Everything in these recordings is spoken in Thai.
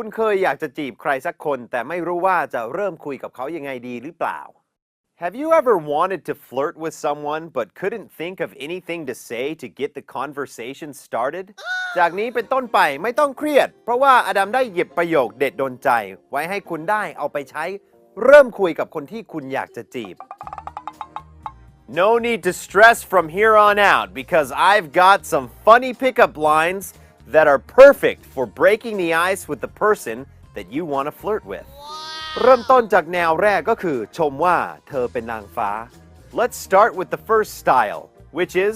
คุณเคยอยากจะจีบใครสักคน แต่ไม่รู้ว่าจะเริ่มคุยกับเขายังไงดีหรือเปล่า Have you ever wanted to flirt with someone but couldn't think of anything to say to get the conversation started จากนี้เป็นต้นไปไม่ต้องเครียด เพราะว่าอดัมได้หยิบประโยคเด็ดโดนใจ ไว้ให้คุณได้เอาไปใช้เริ่มคุยกับคนที่คุณอยากจะจีบ No need to stress from here on out because I've got some funny pickup lines that are perfect for breaking the ice with the person that you want to flirt with. เริ่มต้นจากแนวแรกก็คือ ชมว่าเธอเป็นนางฟ้า Let's start with the first style, which is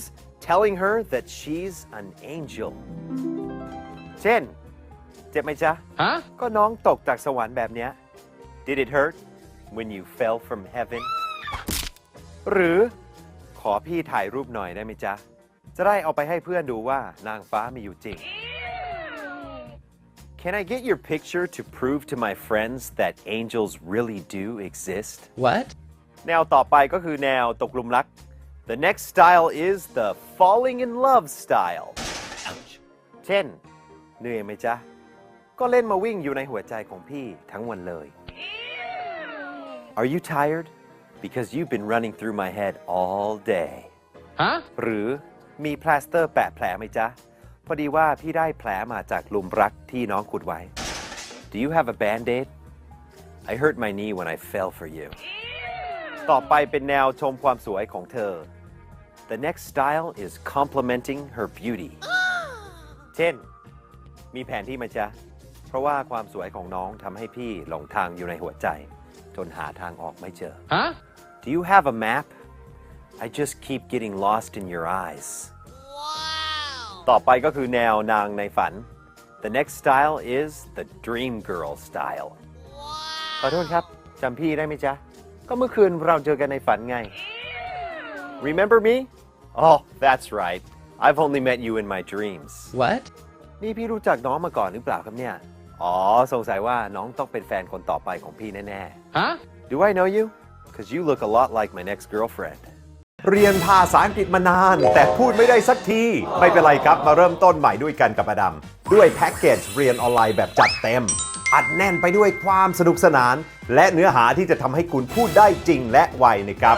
telling her that she's an angel. เช่น เจ็บไหมจ๊ะ Huh? ก็น้องตกจากสวรรค์แบบเนี้ย Did it hurt when you fell from heaven หรือขอพี่ถ่ายรูปหน่อยได้ไหมจ๊ะ จะได้เอาไปให้เพื่อนดูว่านางฟ้ามีอยู่จริง Can I get your picture to prove to my friends that angels really do exist What? แนวต่อไปก็คือแนวตกหลุมรัก The next style is the falling in love style เช่น เหนื่อยไหมจ๊ะ ก็เล่นมาวิ่งอยู่ในหัวใจของพี่ทั้งวันเลย Are you tired? Because you've been running through my head all day. Huh? หรือมีพลาสเตอร์แปะแผลไหมจ๊ะ พอดีว่าพี่ได้แผลมาจากหลุมรักที่น้องขุดไว้ Do you have a band-aid? I hurt my knee when I fell for you. ต่อไปเป็นแนวชมความสวยของเธอ The next style is complimenting her beauty เช่น มีแผนที่ไหมจ๊ะ เพราะว่าความสวยของน้องทำให้พี่หลงทางอยู่ในหัวใจ จนหาทางออกไม่เจอ Huh? Do you have a map? I just keep getting lost in your eyes. ต่อไปก็คือแนวนางในฝัน The next style is the dream girl style. ขอโทษครับจำพี่ได้ไหมจ๊ะ ก็เมื่อคืนเราเจอกันในฝันไง Remember me? Oh, that's right. I've only met you in my dreams. What? นี่พี่รู้จักน้องมาก่อนหรือเปล่าครับเนี่ย อ๋อ สงสัยว่าน้องต้องเป็นแฟนคนต่อไปของพี่แน่ๆ Huh? Do I know you? Because you look a lot like my next girlfriend. เรียนภาษาอังกฤษมานาน แต่พูดไม่ได้สักที ไม่เป็นไรครับมาเริ่มต้นใหม่ด้วยกันกับอดัม ด้วยแพ็กเกจเรียนออนไลน์แบบจัดเต็ม อัดแน่นไปด้วยความสนุกสนาน และเนื้อหาที่จะทำให้คุณพูดได้จริงและไวนะครับ